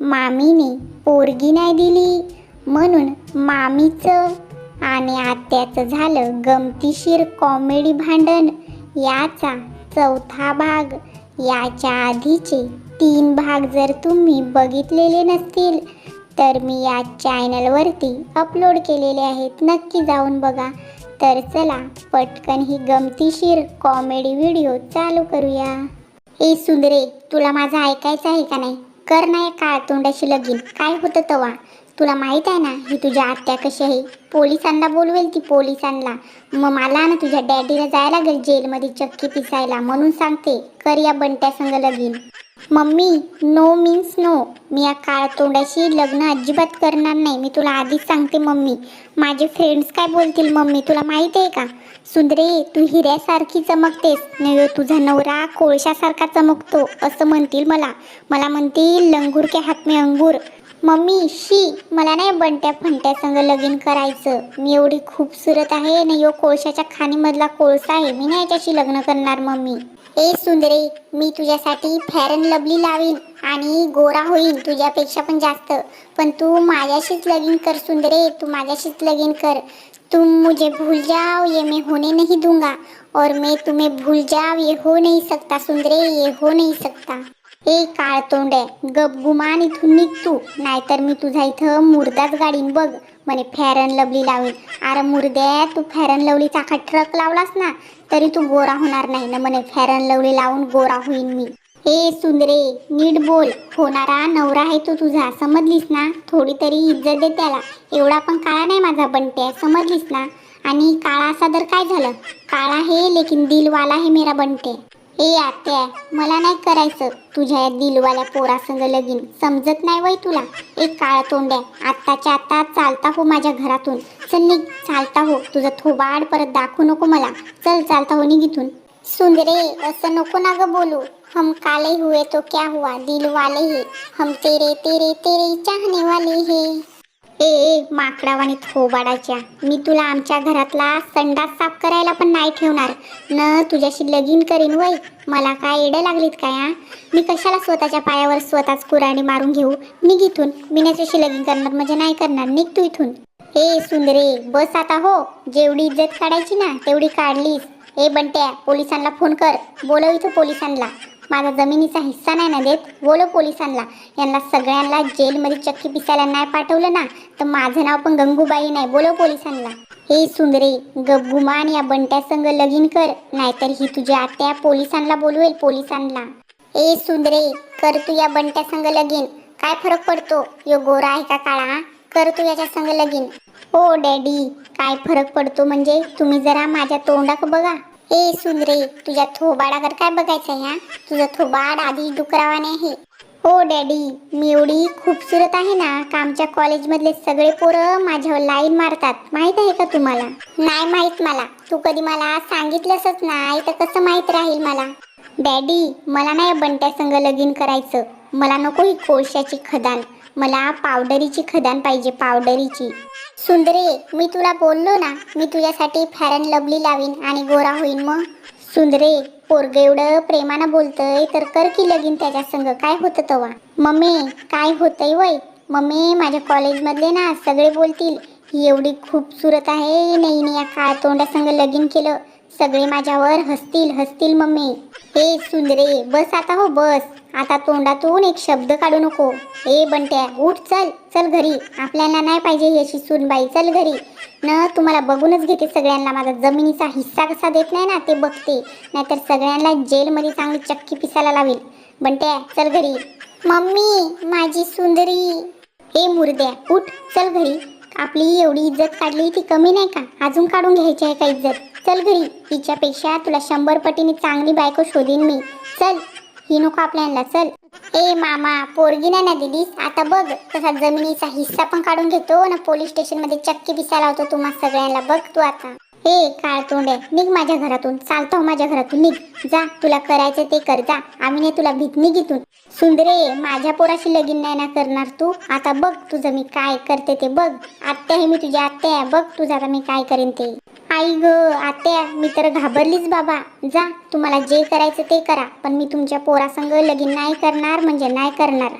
मामीने पोरगी नाही दिली. म्हणून मामीचं आणि आत्याचं झालं गमतीशीर कॉमेडी भांडण. याचा चौथा भाग याच्या आधीचे तीन भाग जर तुम्ही बघितलेले नसतील तर मी या चॅनलवरती अपलोड केलेले आहेत. नक्की जाऊन बघा. तर चला पटकन ही गमतीशीर कॉमेडी व्हिडिओ चालू करूया. ए सुंदरे तुला माझं ऐकायचं आहे का नाही? कर नाही काळ तोंडाशी लगीन. काय होतं तवा? तुला माहीत आहे ना ही तुझ्या आत्या कशी आहे? पोलिसांना बोलवेल ती पोलिसांना. मग मला ना तुझ्या डॅडीला जायला लागेल जेलमध्ये चक्की पिसायला म्हणून सांगते कर या बंट्या संग लगीन. मम्मी नो मीन्स नो मी या काळ तोंडाशी लग्न अजिबात करणार नाही. मी तुला आधीच सांगते मम्मी. माझे फ्रेंड्स काय बोलतील मम्मी? तुला माहीत आहे का? सुंदरे तू हिऱ्यासारखी चमकतेस. नाही तुझा नवरा कोळशासारखा चमकतो असं म्हणतील मला. मला म्हणतील लंगूर के हात में अंगूर. मम्मी शी मला नाही बंट्या फंट्या संग लगीन करायचं. मी एवढी खूपसुरत आहे ना यो हो, कोळशाच्या खाणीमधला कोळसा आहे. मी नाही याच्याशी लग्न करणार मम्मी. ए सुंदरे मी तुझ्यासाठी फॅरन लवली लावीन आणि गोरा होईन तुझ्यापेक्षा पण जास्त. पण तू माझ्याशीच लगीन कर सुंदरे तू माझ्याशीच लगीन कर. तुम मुझे भूल जाओ ये मैं होने नहीं दूंगा. और मैं तुम्हें भूल जाओ ये हो नहीं सकता सुंदरे ये हो नहीं सकता. ए काळ तोंडे गप गुमान इथून निघ तू. नाहीतर मी तुझा इथं मुर्दाच गाडीन बघ. म्हणे फॅरन लवली लावीन. अरे मुर्द्या तू फॅरन लवलीचा अख्खा ट्रक लावलास ना तरी तू गोरा होणार नाही ना म्हणे फॅरन लवली लावून गोरा होईन मी. ए सुंदरे नीट बोल. होणारा नवरा आहे तो तुझा समजलीस ना? थोडी तरी इज्जत दे त्याला. एवढा पण काळा नाही माझा बंट्या समजलीस ना? आणि काळा असा तर काय झालं? काळा हे लेकिन दिलवाला हे मेरा बंटे ए आत्या मला नाही करायचं. तुझ्या या दिलवाल्या पोरासंग लगीन. समजत नाही वय तुला. एक काळा तोंड्या. आत्ताच्या आत्ता चालता हो माझ्या घरातून. चल निघ चालता हो. तुझं थोबाड परत दाखवू नको मला. चल चालता हो निघ इथून. सुंदरे असं नको ना ग बोलू. हम काले हुए तो क्या हुआ? दिल वाले हे. हम तेरे तेरे तेरे चाहने वाले हे. ए ए माकडावानी थोबाडाच्या. मी तुला आमच्या घरातला संडास साफ करायला पण नाही ठेवणार. न तुझ्याशी लगीन करीन वय. मला काय येडं लागलीत काय हा मी कशाला स्वतःच्या पायावर स्वतःच कुराणी मारून घेऊ? निघ इथून. मी त्याच्याशी लगीन करणार म्हणजे नाही करणार. निघ तू इथून. ए सुंदरे बस आता हो. जेवढी इज्जत काढायची ना तेवढी काढलीस. ए बंट्या पोलिसांना फोन कर. बोलव इथं पोलिसांना. माझा जमिनीचा हिस्सा नाही ना देत. बोलो पोलिसांना. यांना सगळ्यांना जेलमध्ये चक्की पिसायला नाही पाठवलं ना तर माझं नाव पण गंगूबाई नाही. बोलो पोलिसांना. हे सुंदरे गपगुमान या बंट्या संग लगीन कर. नाहीतर ही तुझ्या आत्या पोलिसांना बोलवेल पोलिसांना. ए सुंदरे कर तू या बंट्या संग लगीन. काय फरक पडतो? यो गोरा आहे का काळा? कर तू याच्या संग लगीन. हो डॅडी. काय फरक पडतो म्हणजे? तुम्ही जरा माझ्या तोंडाक बघा. ए सुंदरे तुझ्या थोबाडावर काय बघायचं आहे तुझा थोबाड आधी डुकरावाने आहे. हो डॅडी. मी एवढी खूपसूरत आहे ना का आमच्या कॉलेजमधले सगळे पोरं माझ्यावर लाईन मारतात. माहीत आहे का तुम्हाला? नाही माहीत मला. तू कधी मला सांगितलंसच नाही तर कसं माहीत राहील मला? डॅडी मला नाही बंट्या संग लगीन करायचं. मला नको ही कोळशाची खदान. मला पावडरीची खदान पाहिजे पावडरीची. सुंदरे मी तुला बोललो ना मी तुझ्यासाठी फॅरन लवली लावीन आणि गोरा होईन मग. सुंदरे पोरग एवढं प्रेमानं बोलतंय तर कर की लगीन त्याच्या संग. काय होतं तवा मम्मी काय होतंय वय? मम्मी माझ्या कॉलेजमधले ना सगळे बोलतील ही एवढी खूपसुरत आहे नाही नाही या काळ तोंडासंग लगीन केलं. सगळे माझ्यावर हसतील हसतील मम्मी. हे सुंदरे बस आता हो बस. आता तोंडातून एक शब्द काढू नको. ए बंट्या उठ चल चल घरी. आपल्याला नाही पाहिजे ही अशी सुनबाई. चल घरी. न तुम्हाला बघूनच घेते सगळ्यांना. माझा जमिनीचा हिस्सा कसा देत नाही ना ते बघते. नाहीतर सगळ्यांना जेलमध्ये चांगली चक्की पिसायला लावेल. बंट्या चल घरी. मम्मी माझी सुंदरी. ए मुर्द्या उठ चल घरी. आपली एवढी इज्जत काढली ती कमी नाही का? अजून काढून घ्यायची आहे का इज्जत? चल घरी. तिच्यापेक्षा तुला शंभर पटीने चांगली बायको शोधीन मी. चल. ही नको आपल्याला. चल. ए मामा पोरगी नाही ना दिलीस आता बघ. तसा जमिनीचा हिस्सा पण काढून घेतो ना पोलीस स्टेशनमध्ये चक्की पिसायला होतो तुम्हा सगळ्यांना. बघ तू आता. हे काळ आहे. निघ माझ्या घरातून. चालतो माझ्या घरातून. निघ. जा. तुला करायचं ते कर. जा. आम्ही नाही तुला भीत घेतून. सुंदरे माझ्या पोराशी लगीन नाही ना करणार तू? आता बघ तुझं मी काय करते ते बघ. आत्या आहे मी तुझ्या आत्या आहे. बघ तुझं आता मी काय करेन ते. आई ग आत्या मी तर घाबरलीच बाबा. जा तुम्हाला जे करायचं ते करा पण मी तुमच्या पोरासंग लगीन नाही करणार म्हणजे नाही करणार.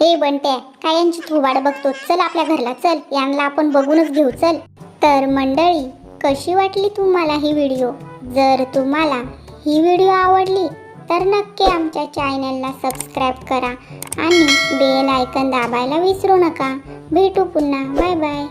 हे बंट्या काय यांची थोबाड बघतो? चल आपल्या घरला चल. यांना आपण बघूनच घेऊ चल. तर मंडळी कशी वाटली तुम्हाला ही व्हिडिओ? जर तुम्हाला ही व्हिडिओ आवडली तर नक्की आमच्या चॅनलला सबस्क्राईब करा आणि बेल आयकन दाबायला विसरू नका. भेटू पुन्हा. Bye bye.